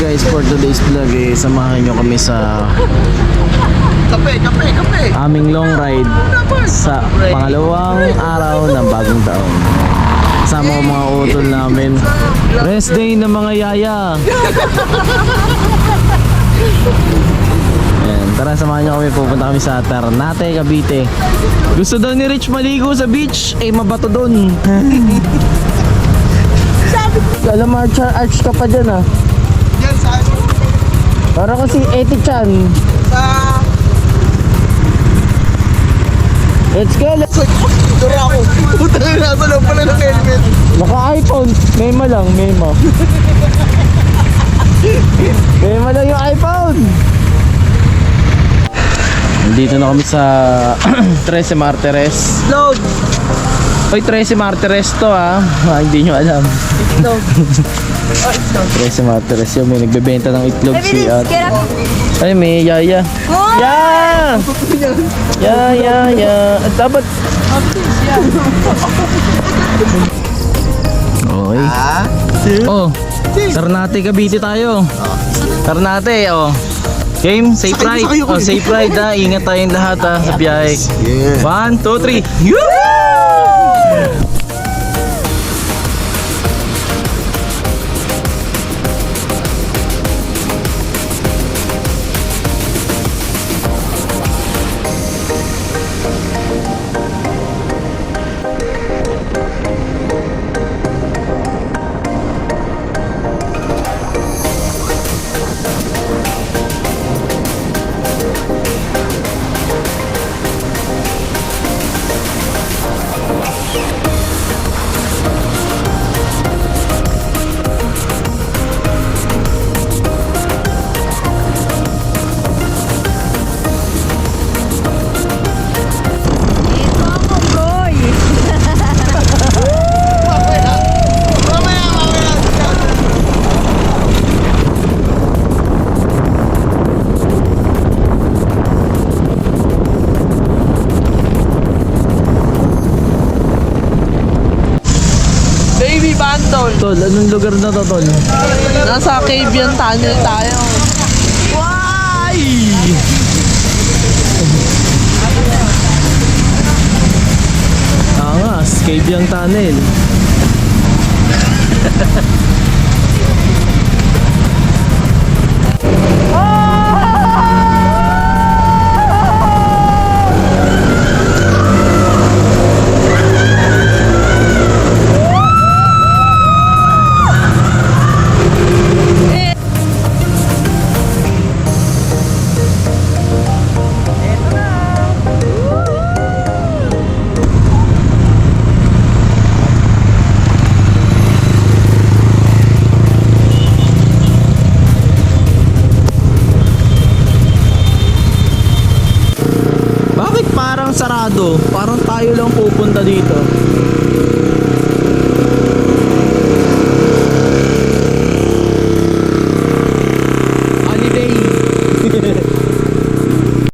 guys, for today's vlog eh, samahan nyo kami sa Kape, kape, kape. aming long ride sa pangalawang araw ng bagong taon. Kasama ko mga utol namin. Rest day ng mga yaya. Ayan, tara samahan nyo kami. Pupunta kami sa Ternate, Cavite. Gusto daw ni Rich maligo sa beach. Eh, mabato doon. Alam, march arch ka pa dyan ah. Para kasi 80 chan. sa Let's go! Let's... Dura ako. Puta na nasa loob pala ng helmet. Naka-iPhone. Mema lang, mema. mema lang yung iPhone. Nandito na kami sa 13 Martires. Load. Oy, 13 Martires to ah. ah hindi nyo alam. Load. Oh, load. 13 Martires yun. May nagbebenta ng itlog si Baby, at... get up. Ay, may yaya. Ya! Ya, ya, ya. At dapat... Okay. Ah? Oh, Ternate Cavite tayo. Ternate, oh. Game, safe ride. Oh, safe ride ha. Ingat tayong lahat ha sa biyahe. Yeah. One, two, three. Yoo! Woo! Baby Banton. Tol, anong lugar na to, Tol? Nasa Cavian Tunnel tayo. Why? Angas, Caviang Tunnel. sarado parang tayo lang pupunta dito.